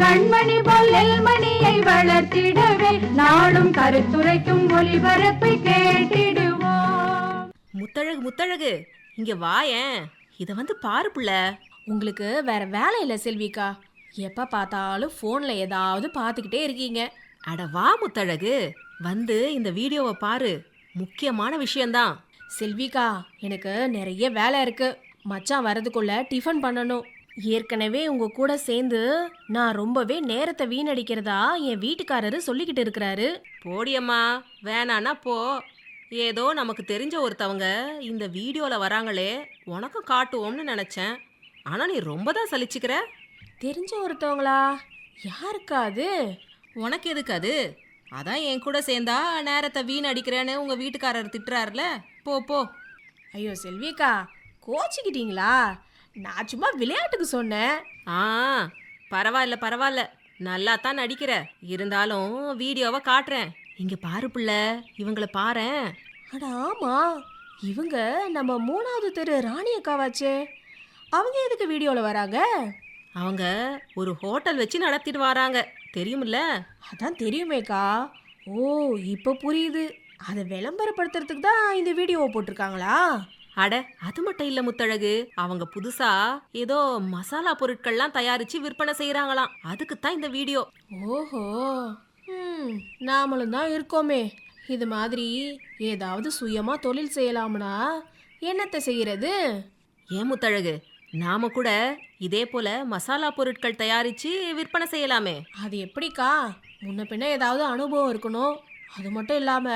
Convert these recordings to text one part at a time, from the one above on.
கண்மணி பொல்லல் மணியை வளர்த்திடவே நாடும் கருத்துரைக்கும் ஒளிபரப்பை கேட்டிடுவோம். முத்தழகு முத்தழகு இங்க வாயேன். இத வந்து பாரு புள்ள. உங்களுக்கு வேற வேலை இல்லை செல்விக்கா. எப்போ பார்த்தாலும் ஃபோனில் ஏதாவது பார்த்துக்கிட்டே இருக்கீங்க. அட வா முத்தழகு. வந்து இந்த வீடியோவை பாரு. முக்கியமான விஷயம்தான். செல்விக்கா எனக்கு நிறைய வேலை இருக்கு. மச்சான் வரதுக்குள்ள டிஃபன் பண்ணணும். ஏற்கனவே உங்க கூட சேர்ந்து நான் ரொம்பவே நேரத்தை வீணடிக்கிறதா என் வீட்டுக்காரரு சொல்லிக்கிட்டு இருக்கிறாரு. போடியம்மா வேணான்னா போ. ஏதோ நமக்கு தெரிஞ்ச ஒருத்தவங்க இந்த வீடியோல வராங்களே உனக்கும் காட்டுவோம்னு நினைச்சேன். ஆனா நீ ரொம்ப தான் சலிச்சுக்கிற? தெரிஞ்ச ஒருத்தவங்களா? யாருக்கா அது? உனக்கு எதுக்கு அது? அதான் என் கூட சேர்ந்தா நேரத்தை வீணடிக்கிறேன்னு உங்க வீட்டுக்காரர் திட்டுறாருல. போ போ. ஐயோ செல்விக்கா கோச்சிக்கிட்டீங்களா? நான் சும்மா விளையாட்டுக்கு சொன்னேன். ஆ பரவாயில்ல பரவாயில்ல. நல்லா தான் நடிக்கிற. இருந்தாலும் வீடியோவை காட்டுறேன். இங்க பாரு புள்ள இவங்கள பாரேன். அட ஆமா. இவங்க நம்ம மூணாவது தெரு ராணி அக்காவாச்சே. அவங்க எதுக்கு வீடியோவில் வராங்க? அவங்க ஒரு ஹோட்டல் வச்சு நடத்திட்டு வராங்க. தெரியுமில்ல? அதான் தெரியுமேக்கா. ஓ இப்போ புரியுது. அதை விளம்பரப்படுத்துறதுக்கு தான் இந்த வீடியோவை போட்டிருக்காங்களா? அட அது மட்டும் இல்ல முத்தழகு. அவங்க புதுசா ஏதோ மசாலா பொருட்கள்லாம் தயாரிச்சு விற்பனை செய்யறாங்களாம் அதுக்கு தான் இந்த வீடியோ. ஓஹோ. நாமளும் தான் இருக்கோமே. இது மாதிரி ஏதாவது சுயமா தொழில் செய்யலாம்னா என்னத்தை செய்யறது? ஏன் முத்தழகு நாம கூட இதே போல மசாலா பொருட்கள் தயாரிச்சு விற்பனை செய்யலாமே. அது எப்படிக்கா? முன்ன பின்ன ஏதாவது அனுபவம் இருக்கணும். அது மட்டும் இல்லாம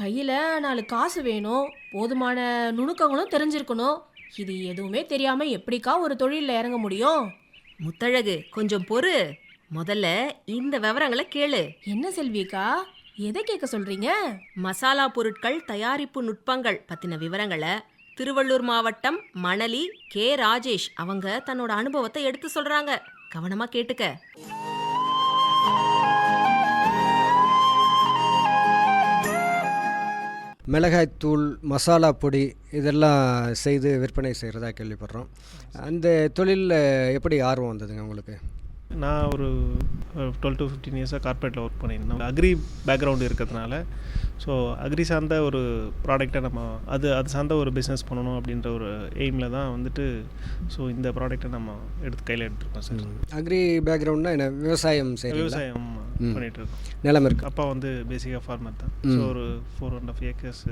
கையில நாலு காசு வேணும் போதுமான நுணுக்கங்களும் தெரிஞ்சிருக்கணும். இது எதுவுமே தெரியாம எப்படிக்கா ஒரு தொழிலில் இறங்க முடியும்? முத்தழகு கொஞ்சம் பொறு. முதல்ல இந்த விவரங்களை கேளு. என்ன செல்விக்கா? எதை கேட்க சொல்றீங்க? மசாலா பொருட்கள் தயாரிப்பு நுட்பங்கள் பத்தின விவரங்களை திருவள்ளூர் மாவட்டம் மணலி கே. ராஜேஷ் அவங்க தன்னோட அனுபவத்தை எடுத்து சொல்றாங்க. கவனமா கேட்டுக்க. மிளகாய்த்தூள் மசாலா பொடி இதெல்லாம் செய்து விற்பனை செய்கிறதா கேள்விப்படுறோம். அந்த தொழிலில் எப்படி ஆர்வம் வந்ததுங்க உங்களுக்கு? நான் ஒரு டுவெல் டு ஃபிஃப்டீன் இயர்ஸாக கார்ப்பரேட்டில் ஒர்க் பண்ணியிருந்தேன். அக்ரி பேக்ரவுண்டு இருக்கிறதுனால. ஸோ அக்ரி சார்ந்த ஒரு ப்ராடக்டை நம்ம அது அது சார்ந்த ஒரு பிஸ்னஸ் பண்ணணும் அப்படின்ற ஒரு எய்மில் தான் வந்துட்டு ஸோ இந்த ப்ராடக்ட்டை நம்ம எடுத்து கையில் எடுத்துருக்கோம் சார். அக்ரி பேக்ரவுண்ட்னா என்ன? விவசாயம் விவசாயம் பண்ணிகிட்டு இருக்கோம் நிலம் இருக்கு. அப்பா வந்து பேசிக்காக ஃபார்மர் தான். ஸோ ஒரு ஃபோர் அண்ட் ஆஃப் ஏக்கர்ஸ்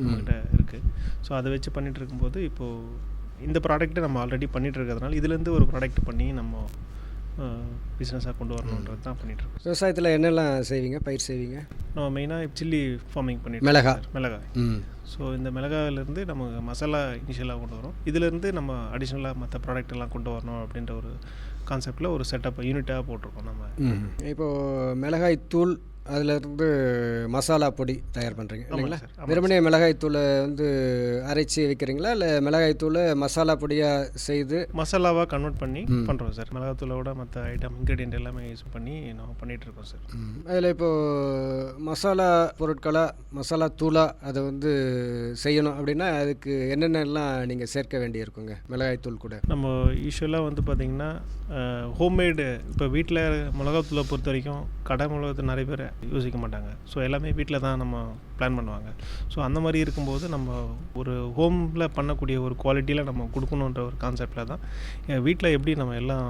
நம்மகிட்ட இருக்குது ஸோ அதை வச்சு பண்ணிகிட்டு இருக்கும்போது இப்போது இந்த ப்ராடக்ட்டை நம்ம ஆல்ரெடி பண்ணிகிட்டு இருக்கிறதுனால இதுலேருந்து ஒரு ப்ராடக்ட் பண்ணி நம்ம பிஸ்னஸாக கொண்டு வரணுன்றது தான் பண்ணிகிட்டு இருக்கோம் விவசாயத்தில் என்னெல்லாம் செய்வீங்க? பயிர் செய்வீங்க? நம்ம மெயினாக சில்லி ஃபார்மிங் பண்ணிட்டு மிளகா. மிளகாய். ஸோ இந்த மிளகாயிலேருந்து நம்ம மசாலா இனிஷியலாக கொண்டு வரோம். இதுலேருந்து நம்ம அடிஷ்னலாக மற்ற ப்ராடக்ட் எல்லாம் கொண்டு வரணும் அப்படின்ற ஒரு கான்செப்டில் ஒரு செட்டப் யூனிட்டாக போட்டிருக்கோம் நம்ம. இப்போது மிளகாய் தூள் அதிலிருந்து மசாலா பொடி தயார் பண்ணுறீங்க இல்லைங்களா? வெறுமனே மிளகாய் தூளை வந்து அரைச்சி வைக்கிறீங்களா? இல்லை மிளகாய் தூளை மசாலா பொடியாக செய்து மசாலாவாக கன்வெர்ட் பண்ணி பண்ணுறோம் சார். மிளகாத்தூளோட மற்ற ஐட்டம் இன்க்ரீடியன்ட் எல்லாமே யூஸ் பண்ணி நம்ம பண்ணிகிட்டு இருக்கோம் சார். அதில் இப்போது மசாலா பொருட்களாக மசாலா தூளாக அதை வந்து செய்யணும் அப்படின்னா அதுக்கு என்னென்னலாம் நீங்கள் சேர்க்க வேண்டியிருக்குங்க? மிளகாய் தூள் கூட. நம்ம யூஸ்வலாக வந்து பார்த்திங்கன்னா ஹோம்மேடு இப்போ வீட்டில் மிளகாத்தூளை பொறுத்த வரைக்கும் கடை மிளகாத்தூள் நிறைய பேர் யோசிக்க மாட்டாங்க ஸோ எல்லாமே வீட்டில் தான் நம்ம பிளான் பண்ணுவாங்க. ஸோ அந்த மாதிரி இருக்கும்போது நம்ம ஒரு ஹோமில் பண்ணக்கூடிய ஒரு குவாலிட்டியில் நம்ம கொடுக்கணுன்ற ஒரு கான்செப்டில் தான் வீட்டில் எப்படி நம்ம எல்லாம்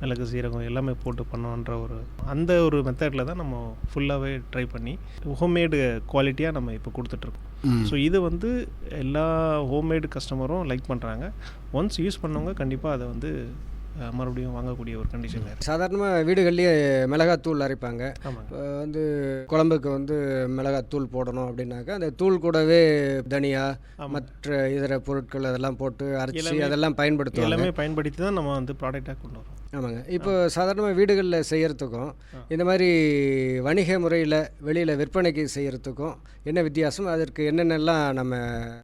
மிளகு சீரகம் எல்லாமே போட்டு பண்ணோன்ற ஒரு அந்த ஒரு மெத்தடில் தான் நம்ம ஃபுல்லாகவே ட்ரை பண்ணி ஹோம்மேடு குவாலிட்டியாக நம்ம இப்போ கொடுத்துட்ருக்கோம். ஸோ இது வந்து எல்லா ஹோம்மேடு கஸ்டமரும் லைக் பண்ணுறாங்க ஒன்ஸ் யூஸ் பண்ணவங்க கண்டிப்பாக அதை வந்து மறுபடியும் வாங்கக்கூடிய ஒரு கண்டிஷனில் சாதாரணமாக வீடுகள்லேயே மிளகாத்தூள் அரைப்பாங்க. வந்து குழம்புக்கு வந்து மிளகாத்தூள் போடணும் அப்படின்னாக்கா அந்த தூள் கூடவே தனியா. மற்ற இதர பொருட்கள் அதெல்லாம் போட்டு அரைச்சி அதெல்லாம் பயன்படுத்துவாங்க. எல்லாமே பயன்படுத்தி தான் நம்ம வந்து ப்ராடக்டாக கொண்டு வரோம். ஆமாங்க. இப்போ சாதாரணமாக வீடுகளில் செய்யறதுக்கும் ஆ. இந்த மாதிரி வணிக முறையில் வெளியில் விற்பனைக்கு செய்யறதுக்கும் என்ன வித்தியாசம்? அதற்கு என்னென்னலாம் நம்ம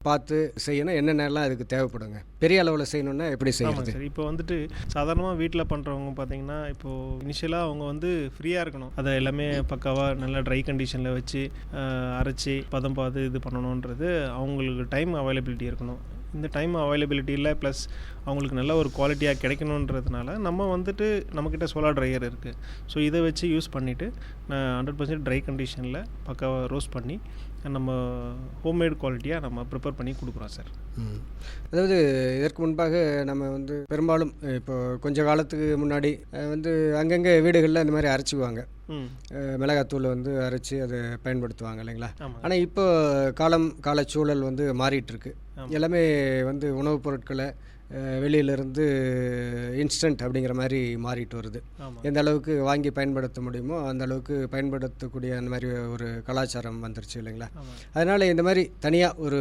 பார்த்து செய்யணும்? என்னென்னலாம் அதுக்கு தேவைப்படுங்க? பெரிய அளவில் செய்யணும்னா எப்படி செய்யறது? சார். இப்போ வந்துட்டு சாதாரணமாக வீட்டில் பண்ணுறவங்க பார்த்தீங்கன்னா இப்போது இனிஷியலாக அவங்க வந்து ஃப்ரீயாக இருக்கணும். அதை எல்லாமே பக்காவாக நல்லா ட்ரை கண்டிஷனில் வச்சு அரைச்சி பதம் பார்த்து இது பண்ணணுன்றது அவங்களுக்கு டைம் அவைலபிலிட்டி இருக்கணும். இந்த டைம் அவைலபிலிட்டி இல்லை ப்ளஸ் அவங்களுக்கு நல்ல ஒரு குவாலிட்டியாக கிடைக்கணுன்றதுனால நம்ம வந்துட்டு நம்மக்கிட்ட சோலார் ட்ரையர் இருக்குது ஸோ இதை வச்சு யூஸ் பண்ணிவிட்டு நான் ஹண்ட்ரட் பர்சன்ட் ட்ரை கண்டிஷனில் பக்காவாக ரோஸ்ட் பண்ணி நம்ம ஹோம்மேட் குவாலிட்டியாக நம்ம ப்ரிப்பேர் பண்ணி கொடுக்குறோம் சார். அதாவது இதற்கு முன்பாக நம்ம வந்து பெரும்பாலும் இப்போ கொஞ்ச காலத்துக்கு முன்னாடி வந்து அங்கங்கே வீடுகளில் இந்த மாதிரி அரைச்சிக்குவாங்க. மிளகாத்தூளை வந்து அரைச்சி அதை பயன்படுத்துவாங்க இல்லைங்களா? ஆமாம் ஆனால் இப்போ காலம் காலச்சூழல் வந்து மாறிட்டு இருக்கு. ஆமா. எல்லாமே வந்து உணவுப் பொருட்களை வெளியிலிருந்து இன்ஸ்டன்ட் அப்படிங்கிற மாதிரி மாறிட்டு வருது. எந்த அளவுக்கு வாங்கி பயன்படுத்த முடியுமோ அந்த அளவுக்கு பயன்படுத்தக்கூடிய அந்த மாதிரி ஒரு கலாச்சாரம் வந்துருச்சு இல்லைங்களா? அதனால் இந்த மாதிரி தனியாக ஒரு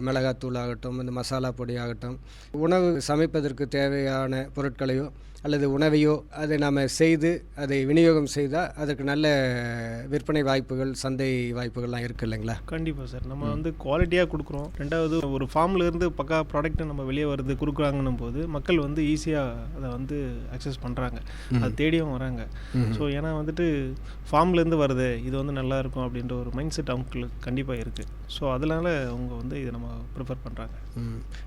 மிளகாத்தூள் ஆகட்டும் இந்த மசாலா பொடி ஆகட்டும் உணவு சமைப்பதற்கு தேவையான பொருட்களையோ அல்லது உணவையோ அதை நாம் செய்து அதை விநியோகம் செய்தால் அதற்கு நல்ல விற்பனை வாய்ப்புகள் சந்தை வாய்ப்புகள்லாம் இருக்குது இல்லைங்களா? கண்டிப்பாக சார். நம்ம வந்து குவாலிட்டியாக கொடுக்குறோம். ரெண்டாவது ஒரு ஃபார்ம்ல இருந்து பக்கா ப்ராடக்ட் நம்ம வெளியே வருது கொடுக்குறாங்கன்னும் போது மக்கள் வந்து ஈஸியாக அதை வந்து அக்சஸ் பண்ணுறாங்க அது தேடியும் வராங்க. ஸோ ஏன்னா வந்துட்டு ஃபார்ம்லேருந்து வருது இது வந்து நல்லா இருக்கும் அப்படின்ற ஒரு மைண்ட் செட் அவங்களுக்கு கண்டிப்பாக இருக்குது ஸோ அதனால அவங்க வந்து இதை நம்ம ப்ரிஃபர் பண்ணுறாங்க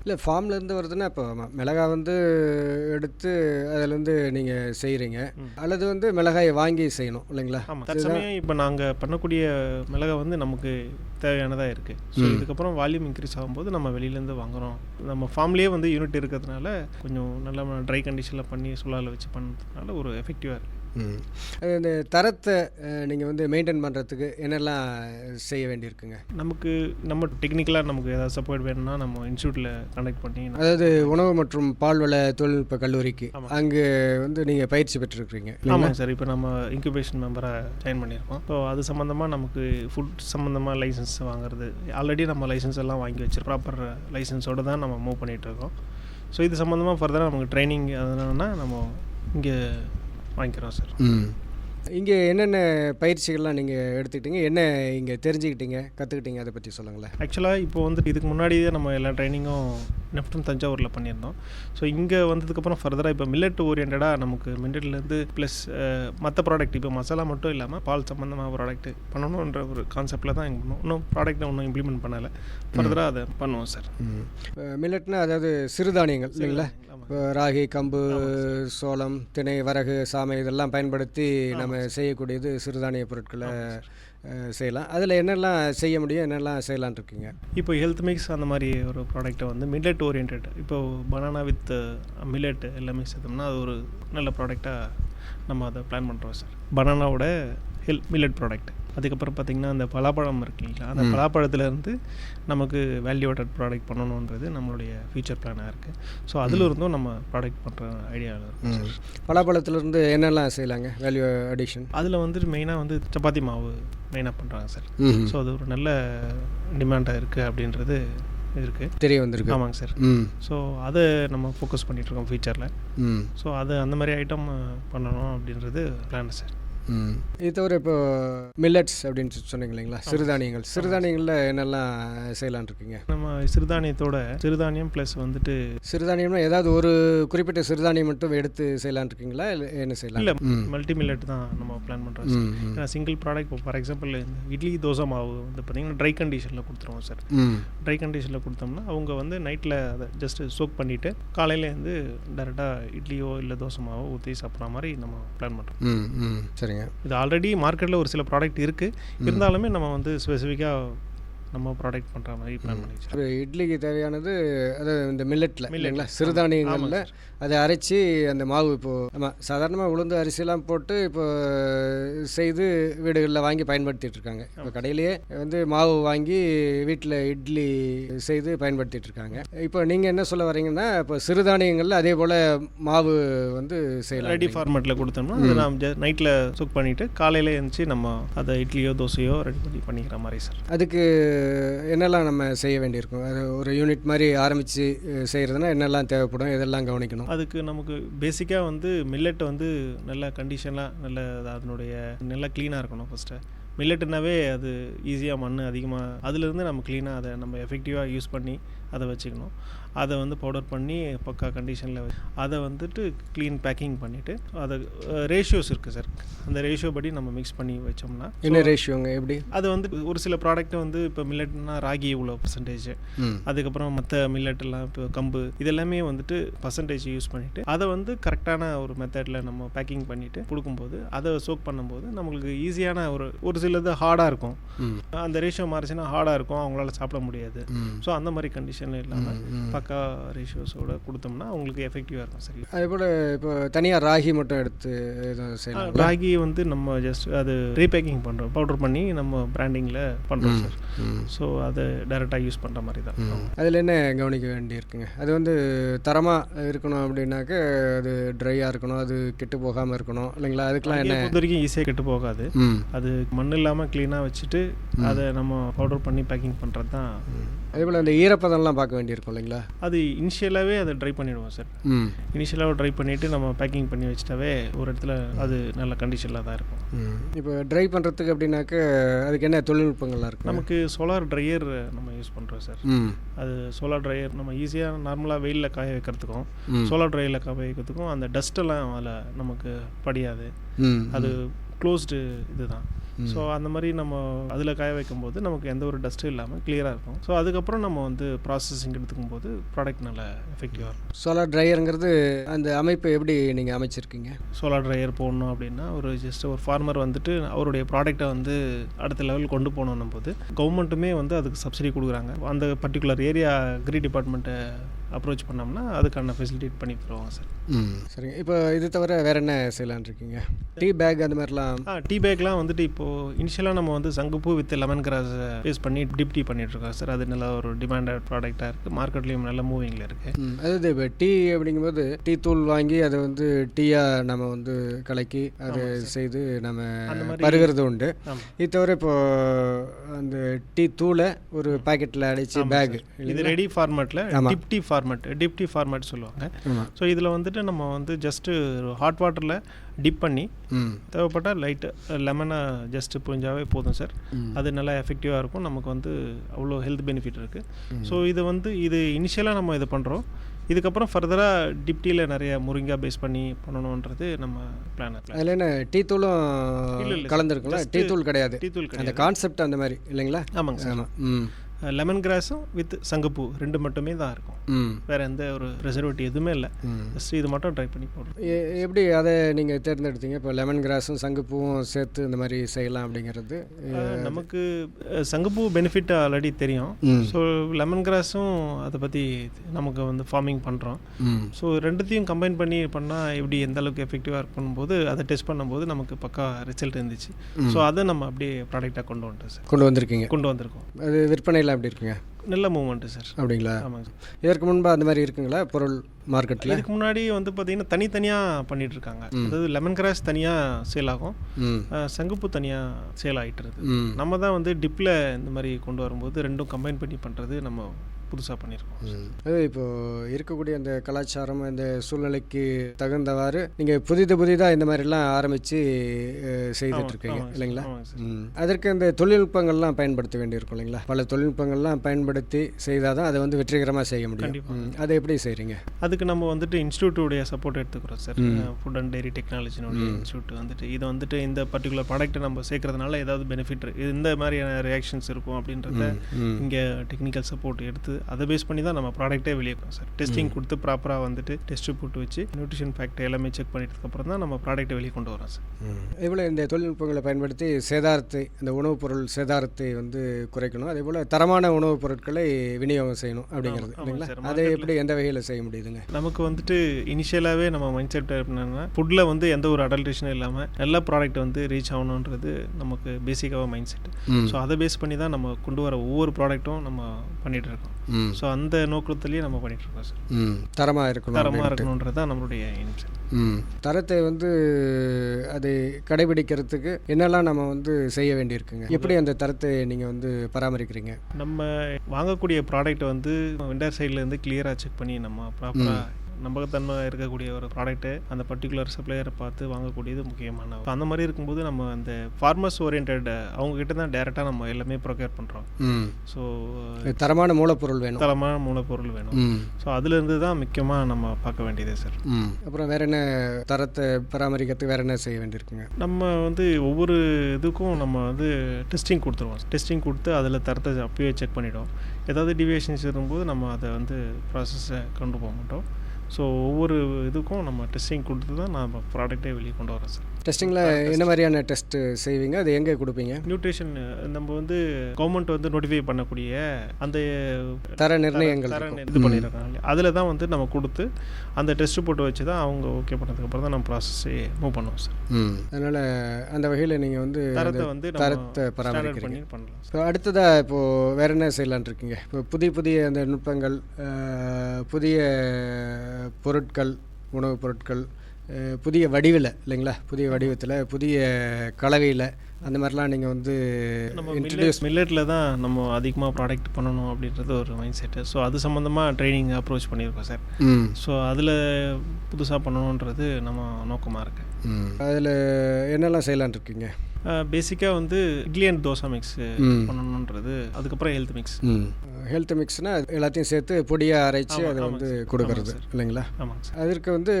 இல்லை ஃபார்ம்லேருந்து வருதுன்னா இப்போ மிளகாய் வந்து எடுத்து அதிலேருந்து நீங்கள் செய்கிறீங்க அல்லது வந்து மிளகாயை வாங்கி செய்யணும் இல்லைங்களா? ஆமாம் தற்சமயம் இப்போ நாங்கள் பண்ணக்கூடிய மிளகாய் வந்து நமக்கு தேவையானதாக இருக்குது ஸோ இதுக்கப்புறம் வால்யூம் இன்க்ரீஸ் ஆகும்போது நம்ம வெளியிலேருந்து வாங்குறோம். நம்ம ஃபார்ம்லேயே வந்து யூனிட் இருக்கிறதுனால கொஞ்சம் நல்லா ட்ரை கண்டிஷனில் பண்ணி சுழால வச்சு பண்ணுறதுனால ஒரு எஃபெக்டிவாக இருக்குது அது இந்த தரத்தை நீங்கள் வந்து மெயின்டைன் பண்ணுறதுக்கு என்னெல்லாம் செய்ய வேண்டியிருக்குங்க? நமக்கு நம்ம டெக்னிக்கலாக நமக்கு ஏதாவது சப்போர்ட் வேணும்னா நம்ம இன்ஸ்டியூட்டில் கனெக்ட் பண்ணி அதாவது உணவு மற்றும் பால்வள தொழில்நுட்ப கல்லூரிக்கு. அங்கே வந்து நீங்கள் பயிற்சி பெற்றிருக்கிறீங்க ஆமாங்க சார். இப்போ நம்ம இன்குபேஷன் மெம்பராக ஜாயின் பண்ணியிருக்கோம். ஸோ அது சம்மந்தமாக நமக்கு ஃபுட் சம்மந்தமாக லைசன்ஸ் வாங்குறது ஆல்ரெடி நம்ம லைசன்ஸ் எல்லாம் வாங்கி வச்சு ப்ராப்பர் லைசன்ஸோடு தான் நம்ம மூவ் பண்ணிகிட்டு இருக்கோம். ஸோ இது சம்மந்தமாக ஃபர்தராக நமக்கு ட்ரைனிங் அதனாலனா நம்ம இங்கே வாங்கிக்கிறோம் சார். ம். இங்கே என்னென்ன பயிற்சிகள்லாம் நீங்கள் எடுத்துக்கிட்டீங்க? என்ன இங்கே தெரிஞ்சுக்கிட்டீங்க? கற்றுக்கிட்டீங்க அதை பற்றி சொல்லுங்களேன். ஆக்சுவலாக இப்போ வந்து இதுக்கு முன்னாடியே நம்ம எல்லா ட்ரைனிங்கும் நெஃப்டும் தஞ்சாவூரில் பண்ணியிருந்தோம். ஸோ இங்கே வந்ததுக்கப்புறம் ஃபர்தராக இப்போ மில்லட் ஓரியன்டாக நமக்கு மில்லட்லேருந்து ப்ளஸ் மற்ற ப்ராடக்ட் இப்போ மசாலா மட்டும் இல்லாமல் பால் சம்மந்தமாக ப்ராடக்ட் பண்ணணுன்ற ஒரு கான்செப்டில் தான் இங்கே பண்ணோம். இன்னும் ப்ராடக்ட்டை இன்னும் இம்ப்ளிமெண்ட் பண்ணலை. ஃபர்தராக அதை பண்ணுவோம் சார் மில்லட்னா அதாவது சிறுதானியங்கள் இல்லைங்களா? ராகி கம்பு சோளம் திணை வரகு சாமை இதெல்லாம் பயன்படுத்தி நம்ம செய்யக்கூடியது சிறுதானிய பொருட்களை செய்யலாம். அதில் என்னெல்லாம் செய்ய முடியும் என்னெல்லாம் செய்யலான் இருக்குங்க? இப்போ ஹெல்த் மிக்ஸ் அந்த மாதிரி ஒரு ப்ராடக்ட்டை வந்து மில்லட் ஓரியன்ட் இப்போ பனானா வித் மில்லட் எல்லாமே சேர்த்தோம்னா அது ஒரு நல்ல ப்ராடக்டாக நம்ம அதை பிளான் பண்ணுறோம் சார் பனானாவோட ஹெல் மில்லட் ப்ராடக்ட் அதுக்கப்புறம் பார்த்திங்கன்னா அந்த பலாப்பழம் இருக்கு இல்லைங்களா? அந்த பலாப்பழத்துலேருந்து நமக்கு வேல்யூவேட்டட் ப்ராடக்ட் பண்ணணுன்றது நம்மளுடைய ஃபியூச்சர் பிளானாக இருக்குது ஸோ அதில் இருந்தும் நம்ம ப்ராடக்ட் பண்ணுற ஐடியாவில் இருக்கும் பலாப்பழத்துலேருந்து என்னெல்லாம் செய்யலாங்க? வேல்யூ அடிஷன் அதில் வந்துட்டு மெயினாக வந்து சப்பாத்தி மாவு மெயினாக பண்ணுறாங்க சார் ஸோ அது ஒரு நல்ல டிமாண்டாக இருக்குது அப்படின்றது இருக்குது தெரிய வந்திருக்கு. ஆமாங்க சார் ஸோ அதை நம்ம ஃபோக்கஸ் பண்ணிகிட்ருக்கோம் ஃபியூச்சரில் ஸோ அது அந்த மாதிரி ஐட்டம் பண்ணணும் அப்படின்றது பிளான் சார் இது தவிர இப்போ மில்லட்ஸ் அப்படின்னு சொன்னீங்க இல்லைங்களா? சிறுதானியங்கள். சிறுதானியங்களில் என்னெல்லாம் செய்யலாம்னு இருக்கீங்க? நம்ம சிறுதானியத்தோட சிறுதானியம் ப்ளஸ் வந்துட்டு சிறுதானியம்னா ஏதாவது ஒரு குறிப்பிட்ட சிறுதானியம் மட்டும் எடுத்து செய்யலாம்னு இருக்கீங்களா? இல்லை என்ன செய்யலாம்? இல்லை. மல்டி மில்லட் தான் நம்ம பிளான் பண்ணுறோம். ஏன்னா சிங்கிள் ப்ராடக்ட் இப்போ ஃபார் எக்ஸாம்பிள் இந்த இட்லி தோசை மாவு வந்து பார்த்திங்கன்னா ட்ரை கண்டிஷனில் கொடுத்துருவோம் சார் ட்ரை கண்டிஷனில் கொடுத்தோம்னா அவங்க வந்து நைட்டில் அதை ஜஸ்ட்டு சோக் பண்ணிவிட்டு காலையில் வந்து டேரெக்டாக இட்லியோ இல்லை தோசை மாவோ ஊற்றி சாப்பிட்ற மாதிரி நம்ம பிளான் பண்ணுறோம் ம் ம். சரிங்க. இது ஆல்ரெடி மார்க்கெட்டில் ஒரு சில ப்ராடக்ட் இருக்குது இருந்தாலுமே நம்ம வந்து ஸ்பெசிஃபிக்காக நம்ம ப்ராடக்ட் பண்ணுற மாதிரி பிளான் பண்ணி வச்சிருக்கோம் இப்போ இட்லிக்கு தேவையானது அது இந்த மில்லட்டில் Millet. இல்லைங்களா. சிறுதானியங்களில். அதை அரைச்சி அந்த மாவு இப்போது ஆமாம் சாதாரணமாக உளுந்து அரிசிலாம் போட்டு இப்போ செய்து வீடுகளில் வாங்கி பயன்படுத்திட்டு இருக்காங்க இப்போ கடையிலேயே வந்து மாவு வாங்கி வீட்டில் இட்லி செய்து பயன்படுத்திட்டு இருக்காங்க இப்போ நீங்கள் என்ன சொல்ல வரீங்கன்னா இப்போ சிறுதானியங்களில் அதே போல் மாவு வந்து செய்யலாம். ரெடி ஃபார்மேட்டில் கொடுத்தோம்னா அதை நம்ம நைட்டில் குக் பண்ணிவிட்டு காலையில் எழுந்துச்சு நம்ம அதை இட்லியோ தோசையோ ரெடி பண்ணி பண்ணிக்கிற மாதிரி சார் அதுக்கு என்னெல்லாம் நம்ம செய்ய வேண்டியிருக்கும்? அது ஒரு யூனிட் மாதிரி ஆரம்பித்து செய்கிறதுனா என்னெல்லாம் தேவைப்படும்? இதெல்லாம் கவனிக்கணும்? அதுக்கு நமக்கு பேசிக்காக வந்து மில்லெட் வந்து நல்ல கண்டிஷனாக நல்ல அதனுடைய நல்லா க்ளீனாக இருக்கணும் ஃபஸ்ட்டு மில்லட்டுனாவே அது ஈஸியாக மண் அதிகமாக அதுலேருந்து நம்ம க்ளீனாக அதை நம்ம எஃபெக்டிவாக யூஸ் பண்ணி அதை வச்சுக்கணும். அதை வந்து பவுடர் பண்ணி பக்கா கண்டிஷனில் அதை வந்துட்டு க்ளீன் பேக்கிங் பண்ணிவிட்டு அதை ரேஷியோஸ் இருக்குது சார் அந்த ரேஷியோ படி நம்ம மிக்ஸ் பண்ணி வச்சோம்னா என்ன ரேஷியோங்க எப்படி? அது வந்து ஒரு சில ப்ராடக்ட்டை வந்து இப்போ மில்லட்னா ராகி இவ்வளோ பர்சன்டேஜ் அதுக்கப்புறம் மற்ற மில்லட்லாம் இப்போ கம்பு இதெல்லாமே வந்துட்டு பர்சன்டேஜ் யூஸ் பண்ணிவிட்டு அதை வந்து கரெக்டான ஒரு மெத்தடில் நம்ம பேக்கிங் பண்ணிவிட்டு கொடுக்கும்போது அதை சோக் பண்ணும்போது நம்மளுக்கு ஈஸியான ஒரு ஒரு சிலது ஹார்டாக இருக்கும். அந்த ரேஷியோ மாறிச்சுன்னா ஹார்டாக இருக்கும் அவங்களால சாப்பிட முடியாது. ஸோ அந்த மாதிரி கண்டிஷன் இல்லாமல். பக்கா ரேஷியோஸோட கொடுத்தோம்னா அவங்களுக்கு எஃபெக்டிவாக இருக்கும் சரி அதே போல் இப்போ தனியாக ராகி மட்டும் எடுத்து ராகி வந்து நம்ம ஜஸ்ட் அது ரீபேக்கிங் பண்ணுறோம் பவுடர் பண்ணி நம்ம பிராண்டிங்கில் பண்ணுறோம் சார் ஸோ அதை டைரெக்டாக யூஸ் பண்ணுற மாதிரி தான். அதில் என்ன கவனிக்க வேண்டியிருக்குங்க? அது வந்து தரமாக இருக்கணும் அப்படின்னாக்க அது ட்ரையாக இருக்கணும் அது கெட்டு போகாமல் இருக்கணும் இல்லைங்களா? அதுக்கெலாம் ராகியை என்ன? பொறுத்த வரைக்கும் ஈஸியாக கெட்டு போகாது. அது இல்லாமல் க்ளீனாக வச்சுட்டு அதை நம்ம பவுடர் பண்ணி பேக்கிங் பண்ணுறது தான் அதே போல் அந்த ஈரப்பதம்லாம் பார்க்க வேண்டியிருக்கும் இல்லைங்களா? அது இனிஷியலாகவே அதை ட்ரை பண்ணிடுவோம் சார் ம். இனிஷியலாக ட்ரை பண்ணிவிட்டு நம்ம பேக்கிங் பண்ணி வச்சிட்டாவே ஒரு இடத்துல அது நல்ல கண்டிஷனில் தான் இருக்கும். இப்போ ட்ரை பண்ணுறதுக்கு அப்படின்னாக்க அதுக்கு என்ன தொழில்நுட்பங்கள்லாம் இருக்கு? நமக்கு சோலார் ட்ரையர் நம்ம யூஸ் பண்ணுறோம் சார் அது சோலார் ட்ரையர் நம்ம ஈஸியாக நார்மலாக வெயிலில் காய வைக்கிறதுக்கும். சோலார் ட்ரையரில் காய வைக்கிறதுக்கும் அந்த டஸ்ட்டெல்லாம் அதில் நமக்கு படியாது. அது க்ளோஸ்டு இதுதான் ஸோ அந்த மாதிரி நம்ம அதில் காய வைக்கும்போது நமக்கு எந்த ஒரு டஸ்ட்டும் இல்லாமல் கிளியராக இருக்கும். ஸோ அதுக்கப்புறம் நம்ம வந்து ப்ராசஸிங் எடுத்துக்கும் போது ப்ராடக்ட் நல்லா எஃபெக்டிவாக இருக்கும். சோலார் ட்ரையருங்கிறது அந்த அமைப்பை எப்படி நீங்கள் அமைச்சிருக்கீங்க? சோலார் ட்ரையர் போடணும் அப்படின்னா ஒரு ஜஸ்ட் ஒரு ஃபார்மர் வந்துட்டு அவருடைய ப்ராடக்ட்டை வந்து அடுத்த லெவல் கொண்டு போகணும் போது கவர்மெண்ட்டுமே வந்து அதுக்கு சப்சிடி கொடுக்குறாங்க. அந்த பர்டிகுலர் ஏரியா அக்ரி டிபார்ட்மெண்ட்டை அப்ரோச் பண்ணோம்னா அதுக்கான ஃபெசிலிட்டேட் பண்ணி தருவாங்க சார். ம். சரிங்க. இப்போ இது தவிர வேறு என்ன செய்யலான்னு இருக்கீங்க? டீ பேக் அந்த மாதிரிலாம்? ஆ டீ பேக்லாம் வந்துட்டு இப்போது இனிஷியலாக நம்ம வந்து சங்குப்பூ வித் லெமன் கிராஸ் பேஸ் பண்ணி டிப் டீ பண்ணிகிட்ருக்கோம் சார். அது நல்ல ஒரு டிமாண்டட் ப்ராடக்டாக இருக்குது மார்க்கெட்லேயும் நல்ல மூவிங்கில் இருக்குது ம், அதாவது இப்போ டீ அப்படிங்கும்போது டீ தூள் வாங்கி அதை வந்து டீயாக நம்ம வந்து கலக்கி அதை செய்து நம்ம அந்த மாதிரி- பருகிறது உண்டு. இது தவிர இப்போ அந்த டீ தூளை ஒரு பாக்கெட்டில் அடைச்சி பேக் இது ரெடி ஃபார்மேட்டில். Dip tea format dip tea format சொல்லுவாங்க. ஸோ இதில் வந்துட்டு நம்ம வந்து ஜஸ்ட்டு ஹாட் வாட்டரில் டிப் பண்ணி தேவைப்பட்டால் லைட்டு லெமனை ஜஸ்ட்டு புரிஞ்சாவே போதும் சார். அது நல்லா எஃபெக்டிவாக இருக்கும். நமக்கு வந்து அவ்வளோ ஹெல்த் பெனிஃபிட் இருக்குது ஸோ இது வந்து இது இனிஷியலாக நம்ம இது பண்ணுறோம் இதுக்கப்புறம் ஃபர்தராக டிப்டியில் நிறைய முருங்கா பேஸ் பண்ணி பண்ணணுன்றது நம்ம பிளான் அதில் என்ன டீ தூளும். கலந்துருக்குங்களா டீ தூள் கிடையாது. டீ தூள் அந்த கான்செப்ட் அந்த மாதிரி இல்லைங்களா? ஆமாங்க சார் ஆமாம் ம். லெமன் கிராஸும் வித் சங்குப்பூ. ரெண்டு மட்டுமே தான் இருக்கும். வேறு எந்த ஒரு ப்ரெசர்வேட்டிவ் எதுவுமே இல்லை. ஜஸ்ட் இது மட்டும் ட்ரை பண்ணி போடுறோம் எ- எப்படி அதை நீங்கள் தேர்ந்தெடுத்தீங்க? இப்போ லெமன் கிராஸும் சங்குப்பூவும் சேர்த்து இந்த மாதிரி செய்யலாம் அப்படிங்கிறது நமக்கு சங்குப்பூ பெனிஃபிட் ஆல்ரெடி தெரியும். ஸோ லெமன் கிராஸும் அதை பற்றி நமக்கு வந்து ஃபார்மிங் பண்ணுறோம் ஸோ ரெண்டுத்தையும் கம்பைன் பண்ணி பண்ணால் எப்படி எந்த அளவுக்கு எஃபெக்டிவாக இருக்கும் போது அதை டெஸ்ட் பண்ணும்போது நமக்கு பக்கா ரிசல்ட் இருந்துச்சு. ஸோ அதை நம்ம அப்படியே ப்ராடக்டாக கொண்டு வந்துட்டோம் சார் கொண்டு வந்திருக்கீங்க. கொண்டு வந்திருக்கோம். அது விற்பனையில் எப்படி இருக்குங்க? நல்ல மூமெண்ட்டு சார் அப்படிங்களா? ஆமாங்க இதற்கு முன்பு அந்த மாதிரி இருக்குங்களா? பொருள் மார்க்கெட்டில் இதுக்கு முன்னாடி வந்து பார்த்தீங்கன்னா தனித்தனியாக பண்ணிட்டு இருக்காங்க. அதாவது லெமன் கிராஸ் தனியாக சேல் ஆகும். சங்குப்பூ தனியாக சேல் ஆகிட்டு இருக்கு நம்ம தான் வந்து டிப்பில் இந்த மாதிரி கொண்டு வரும்போது ரெண்டும் கம்பைன் பண்ணி பண்ணுறது நம்ம புதுசாக பண்ணியிருக்கோம் இப்போ இருக்கக்கூடிய அந்த கலாச்சாரம் அந்த சூழ்நிலைக்கு தகுந்தவாறு நீங்கள் புதிது புதிதாக இந்த மாதிரிலாம் ஆரம்பித்து செய்துட்டு இருக்கீங்க இல்லைங்களா. அதற்கு இந்த தொழில்நுட்பங்கள்லாம் பயன்படுத்த வேண்டியிருக்கும் இல்லைங்களா? பல தொழில்நுட்பங்கள்லாம் பயன்படுத்தி செய்தால் தான் அதை வந்து வெற்றிகரமாக செய்ய முடியும். அதை எப்படி செய்கிறீங்க அதுக்கு நம்ம வந்துட்டு இன்ஸ்டியூட்டுடைய சப்போர்ட் எடுத்துக்கிறோம் சார். ஃபுட் அண்ட் டெய்ரி டெக்னாலஜினுடைய இன்ஸ்டியூட் வந்துட்டு இது வந்துட்டு இந்த பர்டிகுலர் ப்ராடக்ட்டை நம்ம சேர்க்கறதுனால ஏதாவது பெனிஃபிட் இந்த மாதிரியான ரியாக்ஷன்ஸ் இருக்கும் அப்படின்றத இங்கே டெக்னிக்கல் சப்போர்ட் எடுத்து அதை பேஸ் பண்ணி தான் நம்ம ப்ராடக்ட்டே வெளியே போகிறோம் சார் டெஸ்டிங் கொடுத்து ப்ராப்பராக வந்துட்டு டெஸ்ட் போட்டு வச்சு நியூட்ரிஷன் ஃபேக்ட் எல்லாமே செக் பண்ணிட்டதுக்கப்புறம் தான் நம்ம ப்ராடக்ட்டை வெளியே கொண்டு வரோம் சார் இதேபோல் இந்த தொழில்நுட்பங்களை பயன்படுத்தி சேதாரத்தை இந்த உணவுப் பொருள் சேதாரத்தை வந்து குறைக்கணும். அதே போல் தரமான உணவுப் பொருட்களை விநியோகம் செய்யணும் அப்படிங்கிறது இல்லைங்களா? சார். அதை எப்படி எந்த வகையில் செய்ய முடியுதுங்க? நமக்கு வந்துட்டு இனிஷியலாகவே நம்ம மைண்ட் செட் என்னன்னா ஃபுட்டில் வந்து எந்த ஒரு அடல்ட்ரேஷனும் இல்லாமல் நல்ல ப்ராடக்ட் வந்து ரீச் ஆகணுன்றது நமக்கு பேசிக்காக மைண்ட் செட் ஸோ அதை பேஸ் பண்ணி தான் நம்ம கொண்டு வர ஒவ்வொரு ப்ராடக்ட்டும் நம்ம பண்ணிட்டு இருக்கோம். ஸோ அந்த நோக்கத்துலேயே நம்ம பண்ணிட்டு இருக்கோம் சார் ம். தரமாக இருக்கணும் தரமாக. இருக்கணுன்றது தான் நம்மளுடைய aim சார் ம். தரத்தை வந்து அதை கடைபிடிக்கிறதுக்கு என்னெல்லாம் நம்ம வந்து செய்ய வேண்டியிருக்குங்க? எப்படி அந்த தரத்தை நீங்கள் வந்து பராமரிக்கிறீங்க? நம்ம வாங்கக்கூடிய ப்ராடக்ட் வந்து வெண்டர் சைட்லேருந்து கிளியராக செக் பண்ணி நம்ம ப்ராப்பராக நம்பகத்தன்மை இருக்கக்கூடிய ஒரு ப்ராடக்ட்டு அந்த பர்டிகுலர் சப்ளையரை பார்த்து வாங்கக்கூடியது முக்கியமான அந்த மாதிரி இருக்கும்போது நம்ம அந்த ஃபார்மர்ஸ் ஓரியன்ட் அவங்க கிட்ட தான் டேரெக்டாக நம்ம எல்லாமே ப்ரொக்யூர் பண்ணுறோம் ஸோ தரமான மூலப்பொருள் வேணும். தரமான மூலப்பொருள் வேணும். ஸோ அதுலேருந்து தான் முக்கியமாக நம்ம பார்க்க வேண்டியது சார் அப்புறம் வேற என்ன தரத்தை பராமரிக்கிறதுக்கு வேற என்ன செய்ய வேண்டியிருக்குங்க? நம்ம வந்து ஒவ்வொரு இதுக்கும் நம்ம வந்து டெஸ்டிங் கொடுத்துருவோம். டெஸ்டிங் கொடுத்து அதில் தரத்தை அப்பயே செக் பண்ணிவிடுவோம் ஏதாவது டிவியேஷன்ஸ் இருக்கும்போது நம்ம அதை வந்து ப்ராசஸை கொண்டு போக மாட்டோம். ஸோ ஒவ்வொரு இதுக்கும் நம்ம டெஸ்டிங் கொடுத்து தான் நம்ம ப்ராடக்ட்டே வெளியே கொண்டு வரோம் சார் டெஸ்டிங்கில் என்ன மாதிரியான டெஸ்ட்டு செய்வீங்க? அது எங்கே கொடுப்பீங்க? நியூட்ரிஷன் நம்ம வந்து கவர்மெண்ட் வந்து நோட்டிஃபை பண்ணக்கூடிய அந்த தர நிர்ணயங்கள். இது பண்ணியிருக்காங்க அதில் தான் வந்து நம்ம கொடுத்து அந்த டெஸ்ட் போட்டு வச்சு தான் அவங்க ஓகே பண்ணதுக்கப்புறம் தான் நம்ம ப்ராசஸே மூவ் பண்ணுவோம் சார் அதனால் அந்த வகையில் நீங்கள் வந்து தரத்தை வந்து தரத்தை பராமரிக்கிறீங்க பண்ணி பண்ணலாம் இப்போ அடுத்ததாக இப்போது வேற என்ன செய்யலான்னு இருக்கீங்க? இப்போ புதிய புதிய அந்த நுட்பங்கள் புதிய பொருட்கள் உணவுப் பொருட்கள் புதிய வடிவில் இல்லைங்களா? புதிய வடிவத்தில் புதிய கலவையில் அந்த மாதிரிலாம் நீங்கள் வந்து நம்ம இன்ட்ரடியூஸ் மில்லட்டில் தான் நம்ம அதிகமாக ப்ராடக்ட் பண்ணணும் அப்படின்றது ஒரு மைண்ட் செட்டு ஸோ அது சம்மந்தமாக ட்ரைனிங் அப்ரோச் பண்ணியிருக்கோம் சார் ஸோ அதில் புதுசாக பண்ணணுன்றது நம்ம நோக்கமாக இருக்குது அதில் என்னெல்லாம் செய்யலான்னு இருக்கீங்க? பேசிக்காக வந்து இட்லி அண்ட் தோசை மிக்ஸ். பண்ணணுன்றது. அதுக்கப்புறம் ஹெல்த் மிக்ஸ் ஹெல்த் மிக்ஸ்னால் எல்லாத்தையும் சேர்த்து பொடியாக அரைச்சி அதை வந்து. கொடுக்கறது இல்லைங்களா? ஆமாங்க சார். அதற்கு வந்து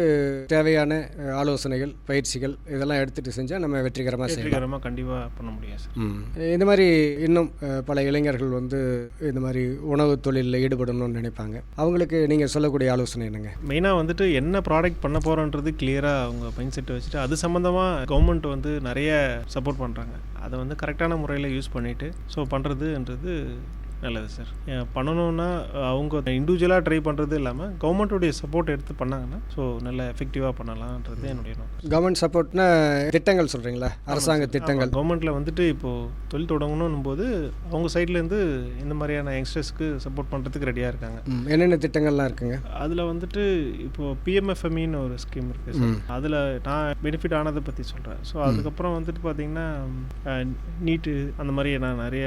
தேவையான ஆலோசனைகள் பயிற்சிகள் இதெல்லாம் எடுத்துகிட்டு செஞ்சால் நம்ம வெற்றிகரமாக செய்யலாம். வெற்றிகரமாக கண்டிப்பாக பண்ண முடியும் சார். இந்த மாதிரி இன்னும் பல இளைஞர்கள் வந்து இந்த மாதிரி உணவு தொழிலில் ஈடுபடணும்னு நினைப்பாங்க. அவங்களுக்கு நீங்கள் சொல்லக்கூடிய ஆலோசனை என்னங்க? மெயினாக வந்துட்டு என்ன ப்ராடக்ட் பண்ண போகிறோன்றது கிளியராக அவங்க மைண்ட் செட் வச்சுட்டு அது சம்மந்தமாக கவர்மெண்ட் வந்து நிறைய சப்போர்ட் பண்ணுறாங்க அதை வந்து கரெக்டான முறையில் யூஸ் பண்ணிவிட்டு ஸோ பண்ணுறதுன்றது நல்லது சார். பண்ணணும்னா அவங்க இண்டிவிஜுவலாக ட்ரை பண்ணுறது இல்லாமல் கவர்மெண்ட்டுடைய சப்போர்ட் எடுத்து பண்ணாங்கன்னா ஸோ நல்ல எஃபெக்டிவாக பண்ணலான்றது என்னுடைய கவர்மெண்ட் சப்போர்ட்னா திட்டங்கள் சொல்கிறீங்களா அரசாங்க திட்டங்கள். கவர்மெண்ட்டில் வந்துட்டு இப்போது தொழில் தொடங்கணும் போது அவங்க சைட்லேருந்து இந்த மாதிரியான யங்ஸ்டர்ஸ்க்கு சப்போர்ட் பண்ணுறதுக்கு ரெடியாக இருக்காங்க. என்னென்ன திட்டங்கள்லாம் இருக்குங்க? அதில் வந்துட்டு இப்போது பிஎம்எஃப்எம்இன்னு ஒரு ஸ்கீம் இருக்குது சார். அதில் நான் பெனிஃபிட் ஆனதை பற்றி சொல்கிறேன் ஸோ அதுக்கப்புறம் வந்துட்டு பார்த்தீங்கன்னா நீட்டு அந்த மாதிரி நான் நிறைய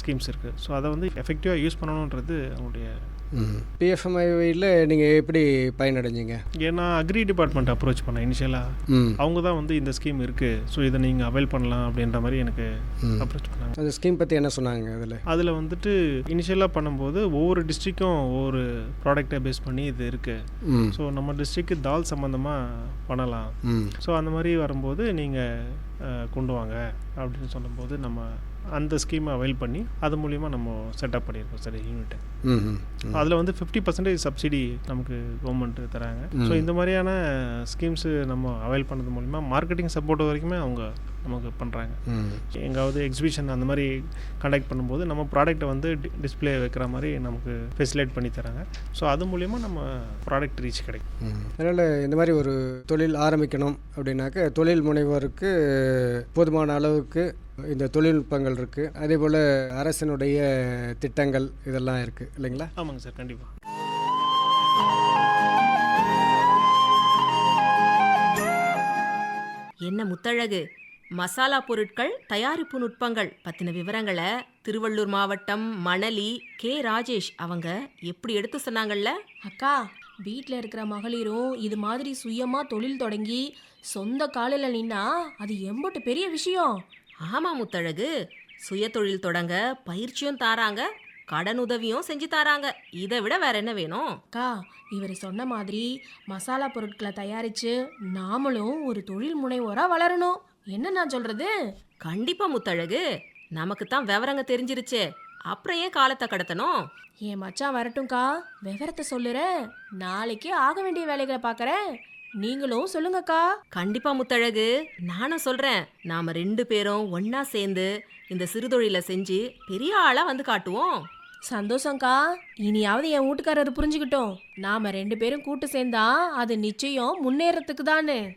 ஸ்கீம்ஸ் இருக்குது ஸோ அதை வந்து எஃபெக்டிவாக யூஸ் பண்ணணுன்றது அவங்களுடைய பிஎஃப்எம்ஐயில் நீங்கள் எப்படி பயனடைஞ்சீங்க? ஏன்னா அக்ரி டிபார்ட்மெண்ட் அப்ரோச் பண்ணேன் இனிஷியலாக ம். அவங்க தான் வந்து இந்த ஸ்கீம் இருக்குது ஸோ இதை நீங்கள் அவைல் பண்ணலாம் அப்படின்ற மாதிரி எனக்கு. அப்ரோச் பண்ணாங்க. அந்த ஸ்கீம் பற்றி என்ன சொன்னாங்க அதில்? அதில் வந்துட்டு இனிஷியலாக பண்ணும்போது ஒவ்வொரு டிஸ்ட்ரிக்கும் ஒவ்வொரு ப்ராடக்டை பேஸ் பண்ணி இது இருக்குது ம். ஸோ நம்ம டிஸ்ட்ரிக்கு தால் சம்மந்தமாக பண்ணலாம். ம். ஸோ அந்த மாதிரி வரும்போது நீங்கள் கொண்டு வாங்க அப்படின்னு சொல்லும்போது நம்ம அந்த ஸ்கீமை அவைல் பண்ணி அது மூலிமா நம்ம செட்டப் பண்ணியிருக்கோம் சார் யூனிட்டை. அதில் வந்து ஃபிஃப்டி பர்சன்டேஜ் சப்சிடி நமக்கு கவர்மெண்ட் தராங்க. ஸோ இந்த மாதிரியான ஸ்கீம்ஸு நம்ம அவைல் பண்ணது மூலிமா மார்க்கெட்டிங் சப்போர்ட் வரைக்குமே அவங்க நமக்கு பண்ணுறாங்க எங்காவது எக்ஸிபிஷன் அந்த மாதிரி கண்டக்ட் பண்ணும்போது நம்ம ப்ராடக்ட்டை வந்து டிஸ்ப்ளே வைக்கிற மாதிரி நமக்கு ஃபெசிலேட் பண்ணி தராங்க. ஸோ அது மூலிமா நம்ம ப்ராடக்ட் ரீச் கிடைக்கும். அதனால் இந்த மாதிரி ஒரு தொழில் ஆரம்பிக்கணும் அப்படின்னாக்க தொழில் முனைவோருக்கு போதுமான அளவுக்கு இந்த தொழில்நுட்பங்கள் இருக்குது அதே போல் அரசினுடைய திட்டங்கள் இதெல்லாம் இருக்குது இல்லைங்களா? ஆமாங்க சார் கண்டிப்பாக என்ன முத்தழகு? மசாலா பொருட்கள் தயாரிப்பு நுட்பங்கள் பத்தின விவரங்களை திருவள்ளூர் மாவட்டம் மணலி கே. ராஜேஷ் அவங்க எப்படி எடுத்து சொன்னாங்கல்ல? அக்கா வீட்டில் இருக்கிற மகளிரும் இது மாதிரி சுயமா தொழில் தொடங்கி சொந்த காலில் நின்னா அது எம்பட்டு பெரிய விஷயம். ஆமா முத்தழகு சுய தொழில் தொடங்க பயிற்சியும் தாராங்க கடன் உதவியும் செஞ்சு தாராங்க. இதை விட வேற என்ன வேணும்? அக்கா இவர் சொன்ன மாதிரி மசாலா பொருட்களை தயாரிச்சு நாமளும் ஒரு தொழில் முனைவோரா வளரணும். என்ன நான் சொல்றது? கண்டிப்பா முத்தழகு. நமக்கு தான் விவரங்க தெரிஞ்சிருச்சே. அப்புறம் ஏன் காலத்தை கடத்தணும்? என் மச்சான் வரட்டும்க்கா. விவரத்தை சொல்லுறேன் நாளைக்கே ஆக வேண்டிய வேலைகளை பார்க்கறேன் நீங்களும் சொல்லுங்கக்கா. கண்டிப்பா முத்தழகு. நானும் சொல்றேன். நாம ரெண்டு பேரும் ஒண்ணா சேர்ந்து இந்த சிறுதொழிலை செஞ்சு பெரிய ஆளா வந்து காட்டுவோம். சந்தோஷம்க்கா. இனியாவது என் வீட்டுக்காரர் புரிஞ்சுக்கிட்டோம். நாம ரெண்டு பேரும் கூட்டு சேர்ந்தா அது நிச்சயம் முன்னேறத்துக்கு தானே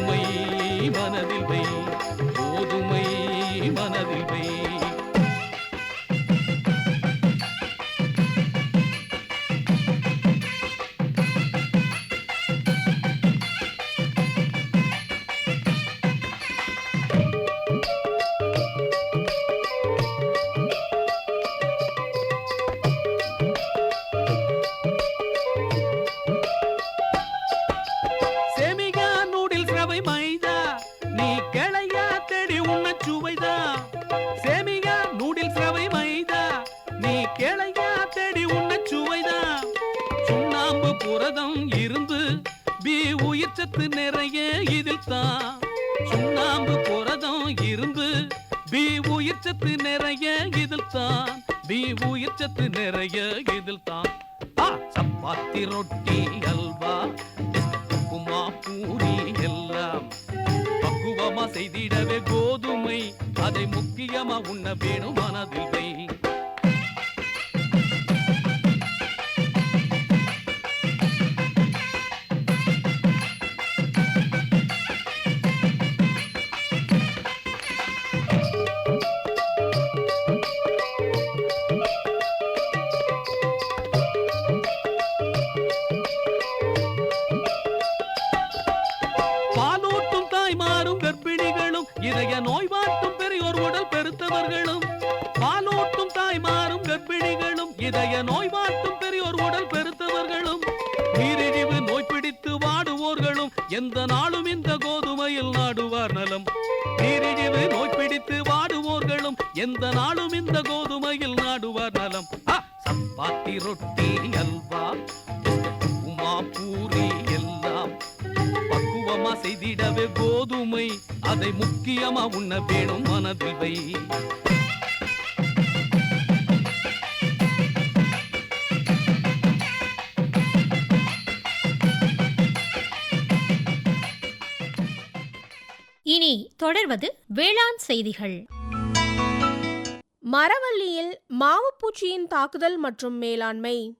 சப்பாத்தி ரொட்டி அல்வா உப்புமா பூரி எல்லாம். பக்குவமா செய்திடவே கோதுமை அதை முக்கியமா உண்ண வேணும் மனதில் வை எந்த நாளும் இந்த கோதுமையில் நாடுவார் நலம். நீரிழிவு நோய் பிடித்து வாடுவோர்களும் எந்த நாளும் இந்த கோதுமையில் நாடுவார் நலம். ஆ, சப்பாத்தி ரொட்டி அல்வா உமா பூரி எல்லாம். பக்குவமா செய்திடவே கோதுமை அதை முக்கியமா உண்ண வேணும் மனதில் வை. இனி தொடர்வது வேளாண் செய்திகள். மரவள்ளியில் மாவுப்பூச்சியின் தாக்குதல் மற்றும் மேலாண்மை.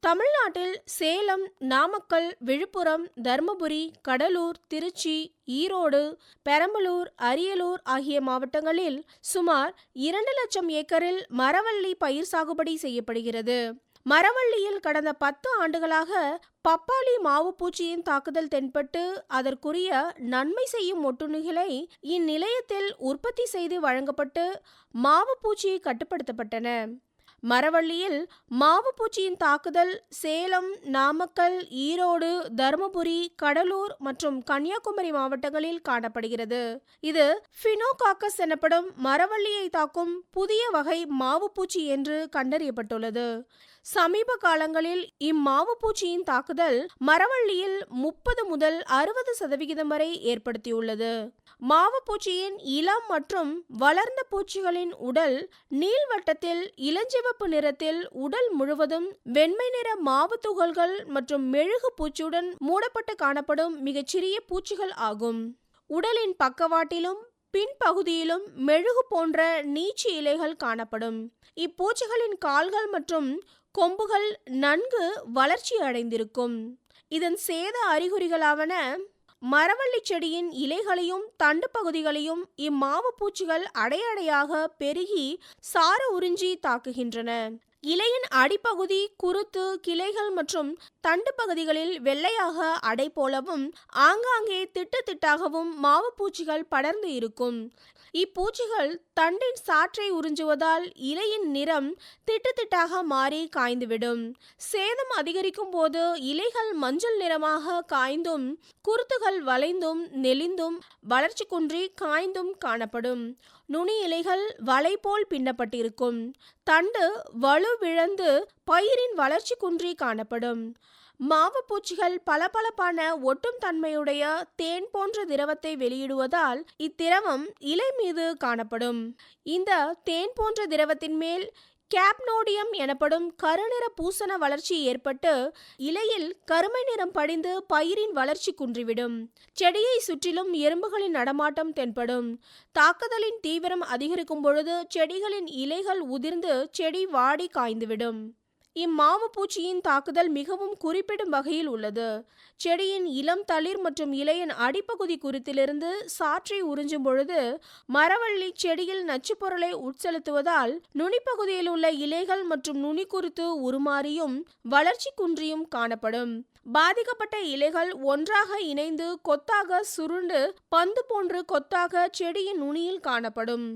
தமிழ்நாட்டில் சேலம் நாமக்கல் விழுப்புரம் தருமபுரி கடலூர் திருச்சி ஈரோடு பெரம்பலூர் அரியலூர் ஆகிய மாவட்டங்களில் சுமார் இரண்டு லட்சம் ஏக்கரில் மரவள்ளி பயிர் சாகுபடி செய்யப்படுகிறது. மரவள்ளியில் கடந்த பத்து ஆண்டுகளாக பப்பாளி மாவு பூச்சியின் தாக்குதல் தென்பட்டு அதற்குரிய நன்மை செய்யும் ஒட்டுண்ணிகளை இந்நிலையத்தில் உற்பத்தி செய்து வழங்கப்பட்டு மாவு கட்டுப்படுத்தப்பட்டன. மரவள்ளியில் மாவு பூச்சியின் தாக்குதல் சேலம் நாமக்கல் ஈரோடு தருமபுரி கடலூர் மற்றும் கன்னியாகுமரி மாவட்டங்களில் காணப்படுகிறது. இது ஃபினோகாக்கஸ் எனப்படும் மரவள்ளியை தாக்கும் புதிய வகை மாவு பூச்சி என்று கண்டறியப்பட்டுள்ளது. சமீப காலங்களில் இம்மாவு பூச்சியின் தாக்குதல் மரவள்ளியில் முப்பது முதல் அறுபது சதவிகிதம் வரை ஏற்படுத்தியுள்ளது. மாவு பூச்சியின் இளம் மற்றும் வளர்ந்த பூச்சிகளின் உடல் நீள்வட்டத்தில் இளஞ்சிவப்பு நிறத்தில் உடல் முழுவதும் வெண்மை நிற மாவு துகள்கள் மற்றும் மெழுகு பூச்சியுடன் மூடப்பட்டு காணப்படும் மிகச்சிறிய பூச்சிகள் ஆகும். உடலின் பக்கவாட்டிலும் பின்பகுதியிலும் மெழுகு போன்ற நீச்சி இலைகள் காணப்படும். இப்பூச்சிகளின் கால்கள் மற்றும் கொம்புகள் நன்கு வளர்ச்சி அடைந்திருக்கும். இதன் சேத அறிகுறிகளாவன மரவள்ளி செடியின் இலைகளையும் தண்டு பகுதிகளையும் இம்மாவு பூச்சிகள் அடையடையாக பெருகி சாறு உறிஞ்சி தாக்குகின்றன. இலையின் அடிப்பகுதி குருத்து கிளைகள் மற்றும் தண்டு பகுதிகளில் வெள்ளையாக அடை போலவும் ஆங்காங்கே திட்டு திட்டாகவும் மாவு பூச்சிகள் படர்ந்து இருக்கும். இப்பூச்சிகள் தண்டின் சாற்றை உறிஞ்சுவதால் இலையின் நிறம் திட்டு திட்டாக மாறி காய்ந்துவிடும். சேதம் அதிகரிக்கும் போது இலைகள் மஞ்சள் நிறமாக காய்ந்தும் குருத்துகள் வளைந்தும் நெளிந்தும் வளர்ச்சி குன்றி காய்ந்தும் காணப்படும். நுனி இலைகள் வலை போல் பின்னப்பட்டிருக்கும். தண்டு வலுவிழந்து பயிரின் வளர்ச்சி குன்றி காணப்படும். மாவுப்பூச்சிகள் பளபளப்பான ஒட்டும் தன்மையுடைய தேன் போன்ற திரவத்தை வெளியிடுவதால் இத்திரவம் இலை மீது காணப்படும். இந்த தேன் போன்ற திரவத்தின் மேல் கேப்னோடியம் எனப்படும் கருநிற பூசண வளர்ச்சி ஏற்பட்டு இலையில் கருமை நிறம் படிந்து பயிரின் வளர்ச்சி குன்றிவிடும். செடியை சுற்றிலும் எறும்புகளின் நடமாட்டம் தென்படும். தாக்குதலின் தீவிரம் அதிகரிக்கும் பொழுது செடிகளின் இலைகள் உதிர்ந்து செடி வாடி காய்ந்துவிடும். இம்மாவு பூச்சியின் தாக்குதல் மிகவும் குறிப்பிடும் வகையில் உள்ளது. செடியின் இளம் தளிர் மற்றும் இலையின் அடிப்பகுதி குறித்திலிருந்து சாற்றை உறிஞ்சும் பொழுது மரவள்ளி செடியில் நச்சுப்பொருளை உட்செலுத்துவதால் நுனிப்பகுதியில் உள்ள இலைகள் மற்றும் நுனி குறித்து உருமாறியும் வளர்ச்சி குன்றியும் காணப்படும். பாதிக்கப்பட்ட இலைகள் ஒன்றாக இணைந்து கொத்தாக சுருண்டு பந்து போன்று கொத்தாக செடியின் நுனியில் காணப்படும்.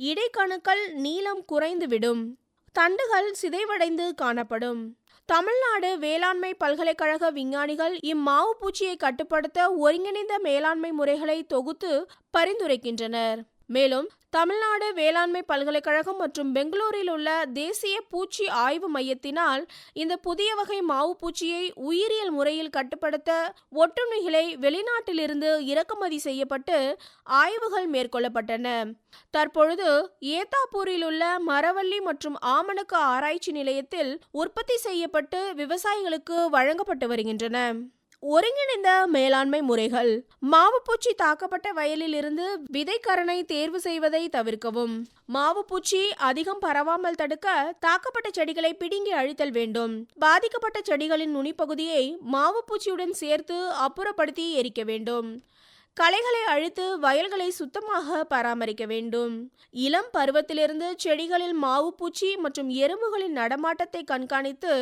இடைக்கணுக்கள் நீளம் குறைந்துவிடும். தண்டுகள் சிதைவடைந்து காணப்படும். தமிழ்நாடு வேளாண்மை பல்கலைக்கழக விஞ்ஞானிகள் இம்மாவு பூச்சியை கட்டுப்படுத்த ஒருங்கிணைந்த மேலாண்மை முறைகளை தொகுத்து பரிந்துரைக்கின்றனர். மேலும் தமிழ்நாடு வேளாண்மை பல்கலைக்கழகம் மற்றும் பெங்களூரில் உள்ள தேசிய பூச்சி ஆய்வு மையத்தினால் இந்த புதிய வகை மாவு பூச்சியை உயிரியல் முறையில் கட்டுப்படுத்த ஒட்டுண்ணிகளை வெளிநாட்டிலிருந்து இறக்குமதி செய்யப்பட்டு ஆய்வுகள் மேற்கொள்ளப்பட்டன. தற்பொழுது ஏத்தாப்பூரில் உள்ள மரவள்ளி மற்றும் ஆமணக்கு ஆராய்ச்சி நிலையத்தில் உற்பத்தி செய்யப்பட்டு விவசாயிகளுக்கு வழங்கப்பட்டு வருகின்றன. ஒருங்கிணைந்த மேலாண்மை முறைகள். மாவுப்பூச்சி தாக்கப்பட்ட வயலில் இருந்து விதைக்கரணை தேர்வு செய்வதை தவிர்க்கவும். மாவுப்பூச்சி அதிகம் பரவாமல் தடுக்க தாக்கப்பட்ட செடிகளை பிடுங்கி அழித்தல் வேண்டும். பாதிக்கப்பட்ட செடிகளின் நுனிப்பகுதியை மாவுப்பூச்சியுடன் சேர்த்து அப்புறப்படுத்தி எரிக்க வேண்டும். களைகளை அழித்து வயல்களை சுத்தமாக பராமரிக்க வேண்டும். இளம் பருவத்திலிருந்து செடிகளில் மாவு பூச்சி மற்றும் எறும்புகளின் நடமாட்டத்தை கண்காணித்து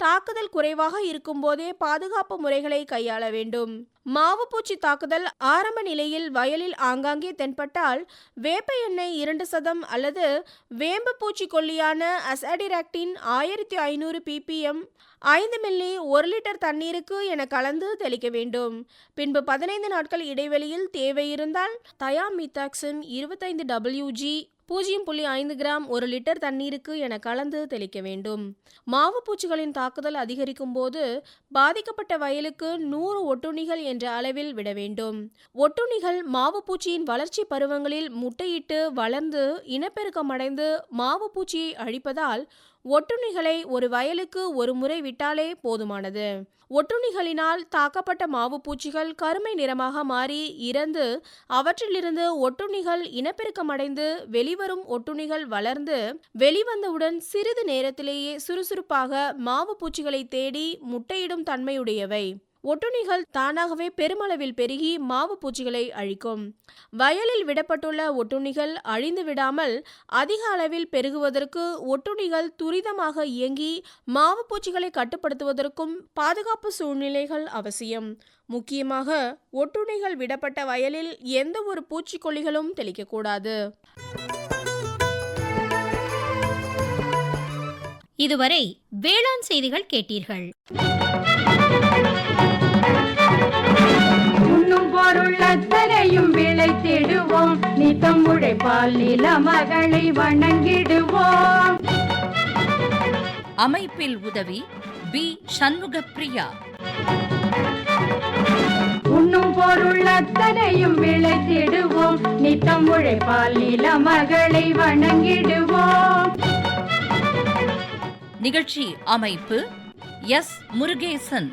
தாக்குதல் குறைவாக இருக்கும்போதே பாதுகாப்பு முறைகளை கையாள வேண்டும். மாவுப்பூச்சி தாக்குதல் ஆரம்ப நிலையில் வயலில் ஆங்காங்கே தென்பட்டால் வேப்ப எண்ணெய் இரண்டு சதம் அல்லது வேம்பு பூச்சி கொல்லியான அசாடிராக்டின் ஆயிரத்தி ஐநூறு பிபிஎம் ஐந்து மில்லி ஒரு லிட்டர் தண்ணீருக்கு என கலந்து தெளிக்க வேண்டும். பின்பு பதினைந்து நாட்கள் இடைவெளியில் தேவை இருந்தால் தயாமித்தாக்சின் இருபத்தைந்து டபிள்யூஜி பூஜ்ஜியம் புள்ளி ஐந்து கிராம் ஒரு லிட்டர் தண்ணீருக்கு என கலந்து தெளிக்க வேண்டும். மாவு பூச்சிகளின் தாக்குதல் அதிகரிக்கும் போது பாதிக்கப்பட்ட வயலுக்கு நூறு ஒட்டுண்ணிகள் என்ற அளவில் விட வேண்டும். ஒட்டுண்ணிகள் மாவு பூச்சியின் வளர்ச்சி பருவங்களில் முட்டையிட்டு வளர்ந்து இனப்பெருக்கம் அடைந்து மாவு பூச்சியை அழிப்பதால் ஒட்டுண்ணிகளை ஒரு வயலுக்கு ஒரு முறை விட்டாலே போதுமானது. ஒட்டுண்ணிகளினால் தாக்கப்பட்ட மாவு பூச்சிகள் கருமை நிறமாக மாறி இறந்து அவற்றிலிருந்து ஒட்டுண்ணிகள் இனப்பெருக்கமடைந்து வெளிவரும் ஒட்டுண்ணிகள் வளர்ந்து வெளிவந்தவுடன் சிறிது நேரத்திலேயே சுறுசுறுப்பாக மாவு பூச்சிகளை தேடி முட்டையிடும் தன்மையுடையவை. ஒட்டுண்ணிகள் தானாகவே பெருமளவில் பெருகி மாவு பூச்சிகளை அழிக்கும். வயலில் விடப்பட்டுள்ள ஒட்டுண்ணிகள் அழிந்து விடாமல் அதிக அளவில் பெருகுவதற்கு ஒட்டுண்ணிகள் துரிதமாக இயங்கி மாவு பூச்சிகளை கட்டுப்படுத்துவதற்கும் பாதுகாப்பு சூழ்நிலைகள் அவசியம். முக்கியமாக ஒட்டுண்ணிகள் விடப்பட்ட வயலில் எந்த ஒரு பூச்சிக்கொல்லிகளும் தெளிக்கக்கூடாது. இதுவரை வேளாண் செய்திகள் கேட்டீர்கள். அத்தனையும் விளைத்திடுவோம் நித்தம் உழைப்பால் நில மகளை வணங்கிடுவோம். அமைப்பில் உதவி பி. சண்முகப்பிரியா. உண்ணும் பொருள் அத்தனையும் விளைத்திடுவோம் நித்தம் உழைப்பால் நில மகளை வணங்கிடுவோம். நிகழ்ச்சி அமைப்பு எஸ். முருகேசன்.